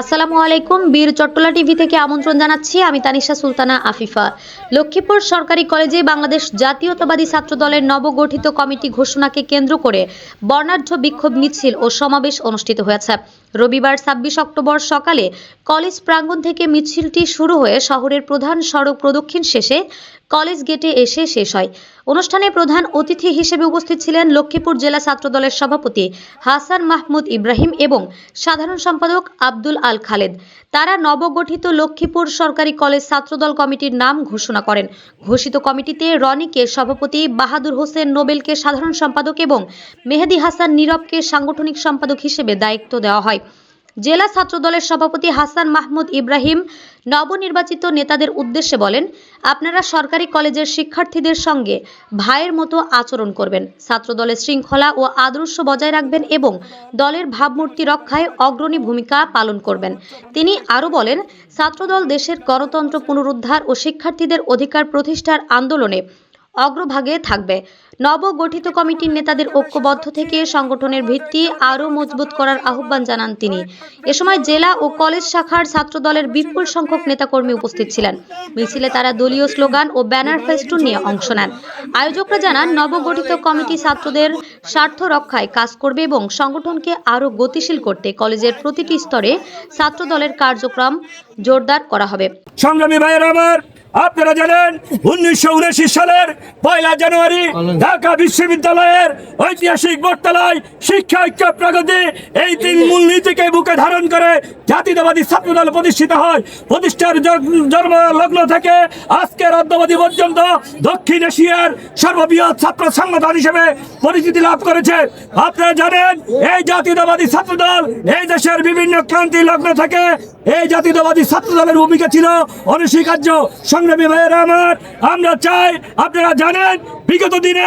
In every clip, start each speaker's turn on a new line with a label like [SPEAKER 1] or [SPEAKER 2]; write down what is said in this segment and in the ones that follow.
[SPEAKER 1] আসসালামু আলাইকুম, বীর চট্টলা টিভি থেকে আমন্ত্রণ জানাচ্ছি আমি তানিশা সুলতানা আফিফা। লক্ষ্মীপুর সরকারি কলেজে বাংলাদেশ জাতীয়তাবাদী ছাত্র দলের নবগঠিত কমিটি ঘোষণাকে কেন্দ্র করে বর্ণাঢ্য বিক্ষোভ মিছিল ও সমাবেশ অনুষ্ঠিত হয়েছে। রবিবার ছাব্বিশ অক্টোবর সকালে কলেজ প্রাঙ্গণ থেকে মিছিলটি শুরু হয়ে শহরের প্রধান সড়ক প্রদক্ষিণ শেষে কলেজ গেটে এসে শেষ হয়। অনুষ্ঠানে প্রধান অতিথি হিসেবে উপস্থিত ছিলেন লক্ষ্মীপুর জেলা ছাত্র দলের সভাপতি হাসান মাহমুদ ইব্রাহিম এবং সাধারণ সম্পাদক আব্দুল আল খালেদ। তারা নবগঠিত লক্ষ্মীপুর সরকারি কলেজ ছাত্রদল কমিটির নাম ঘোষণা করেন। ঘোষিত কমিটিতে রনিকে সভাপতি বাহাদুর হোসেন, নোবেলকে সাধারণ সম্পাদক এবং মেহেদি হাসান, নীরবকে সাংগঠনিক সম্পাদক হিসেবে দায়িত্ব দেওয়া হয়। জেলা ছাত্রদলের সভাপতি হাসান মাহমুদ ইব্রাহিম নবনির্বাচিত নেতাদের উদ্দেশ্যে বলেন, আপনারা সরকারি কলেজের শিক্ষার্থীদের সঙ্গে ভাইয়ের মতো আচরণ করবেন। ছাত্রদলের শৃঙ্খলা ও আদর্শ বজায় রাখবেন এবং দলের ভাবমূর্তি রক্ষায় অগ্রণী ভূমিকা পালন করবেন। তিনি আরও বলেন, ছাত্রদল দেশের গণতন্ত্র পুনরুদ্ধার ও শিক্ষার্থীদের অধিকার প্রতিষ্ঠার আন্দোলনে অগ্রভাগে থাকবে। নবগঠিত কমিটির নেতাদের ঐক্যবদ্ধ থেকে সংগঠনের ভিত্তি আরও মজবুত করার আহ্বান জানান তিনি। এ সময় জেলা ও কলেজ শাখার ছাত্রদলের বিপুল সংখ্যক নেতাকর্মী উপস্থিত ছিলেন। মিছিলে তারা দলীয় স্লোগান ও ব্যানার ফেস্টুন নিয়ে অংশ নেন। আয়োজকরা জানান, নবগঠিত কমিটি ছাত্রদের স্বার্থ রক্ষায় কাজ করবে এবং সংগঠনকে আরও গতিশীল করতে কলেজের প্রতিটি স্তরে ছাত্রদলের কার্যক্রম জোরদার করা হবে।
[SPEAKER 2] সংগ্রামী আমার আপনারা জানেন উনিশশো উনআশি সালের পয়লা জানুয়ারি ঢাকা বিশ্ববিদ্যালয়ের ঐতিহাসিক বটতলায় শিক্ষা ঐক্য প্রগতি এই তিন মূলনীতিকে বুকে ধারণ করে জাতীয়তাবাদী ছাত্রদল প্রতিষ্ঠিত হয়। প্রতিষ্ঠার জন্ম লগ্ন থেকে আজকের অদ্যবধি পর্যন্ত দক্ষিণ এশিয়ার সর্ববৃহৎ ছাত্র সংগঠন হিসেবে পরিচিতি লাভ করেছে। আপনারা জানেন, এই জাতীয়তাবাদী ছাত্রদল এই দেশের বিভিন্ন ক্রান্তি লগ্ন থেকে এই জাতীয়তাবাদী ছাত্রদলের ভূমিকা ছিল অনস্বীকার্য। সংগ্রামী ভাইয়েরা আমার, আমরা চাই, আপনারা জানেন, বিগত দিনে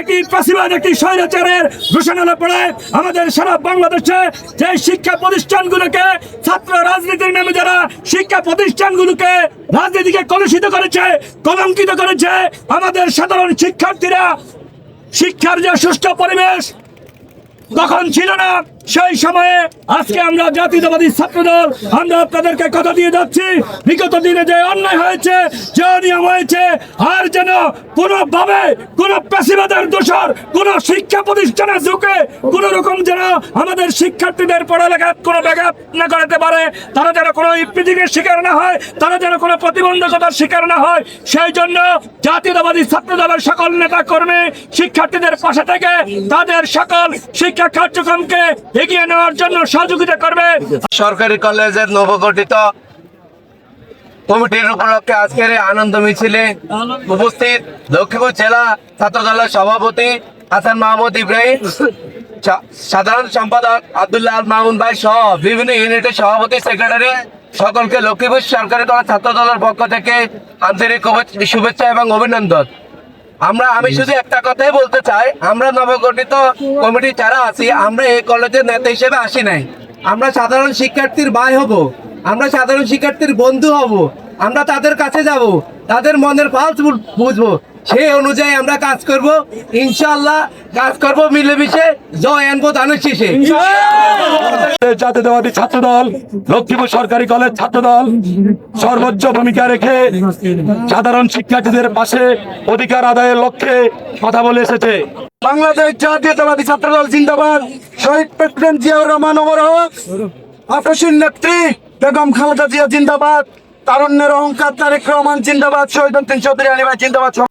[SPEAKER 2] একটি প্রাসিবাদ, একটি স্বৈরাচারের ঘোষণা পড়ে আমাদের সারা বাংলাদেশে যে শিক্ষা প্রতিষ্ঠানগুলোকে ছাত্র রাজনীতির নামে যারা শিক্ষা প্রতিষ্ঠানগুলোকে রাজনীতিকে কলুষিত করেছে, কলঙ্কিত করেছে, আমাদের সাধারণ শিক্ষার্থীরা শিক্ষার যে সুষ্ঠু পরিবেশ তখন ছিল না। সেই সময়ে আজকে আমরা জাতীয়তাবাদী ছাত্রদল, আমরা আপনাদেরকে কথা দিয়ে যাচ্ছি। বিগত দিনে যে অন্যায় হয়েছে, যে অনিয়ম হয়েছে, আর যেন কোনোভাবে কোন পেশিবাদের দোষর, কোন শিক্ষা প্রতিষ্ঠানে ঝুঁকে কোন রকম যেন আমাদের শিক্ষার্থীদের পড়ালেখা কোনো ব্যাঘাত না করাতে পারে, তারা যেন কোনো ইপিদিকের শিকার না হয়, তারা যেন কোনো প্রতিবন্ধকতার শিকার না হয়, সেই জন্য জাতীয়তাবাদী ছাত্র দলের সকল নেতা কর্মী শিক্ষার্থীদের পাশে থেকে তাদের সকল শিক্ষা কার্যক্রমকে এগিয়ে নেওয়ার জন্য সহযোগিতা করবে।
[SPEAKER 3] সরকারি কলেজের নবগঠিত কমিটির উপলক্ষে আজকের আনন্দ মিছিলে উপস্থিত লক্ষ্মীপুর জেলা ছাত্র দলের সভাপতি হাসান মাহমুদ ইব্রাহিম সাধারণ সম্পাদক আব্দুল্লাহ মামুন ভাই সহ বিভিন্ন ইউনিটের সভাপতি, সেক্রেটারি সকলকে লক্ষ্মীপুর সরকারি দলের ছাত্র দলের পক্ষ থেকে আন্তরিক শুভে- শুভেচ্ছা এবং অভিনন্দন। আমরা আমি শুধু একটা কথাই বলতে চাই। আমরা নবগঠিত কমিটি যারা আছি আমরা এই কলেজের নেতা হিসেবে আসি নাই। আমরা সাধারণ শিক্ষার্থীর ভাই হব। আমরা সাধারণ শিক্ষার্থীর বন্ধু হব। আমরা তাদের কাছে যাব। তাদের মনের পালস বু- বুঝব। সেই অনুযায়ী আমরা কাজ করব। ইনশাল্লাহ কাজ করব মিলেমিশে, জয় আনব ধানের শীষে।
[SPEAKER 2] জাতীয়তাবাদী ছাত্র দল লক্ষ্মীপুর সরকারি কলেজ ছাত্র দল সর্বোচ্চ ভূমিকা রেখে সাধারণ শিক্ষার্থীদের পাশে অধিকার আদায়ের লক্ষ্যে কথা বলে এসেছে।
[SPEAKER 3] বাংলাদেশ জাতীয়তাবাদী ছাত্র দল জিন্দাবাদ। শহীদ প্রেসিডেন্ট জিয়াউর রহমান অমরহ আপসীর নেত্রী বেগম খালেদা জিয়া জিন্দাবাদ। তারুণ্যের অহংকার তারেক রহমান জিন্দাবাদ শহীদ উদ্দিন চৌধুরী আলিবাই জিন্দাবাদ
[SPEAKER 2] জিন্দাবাদ।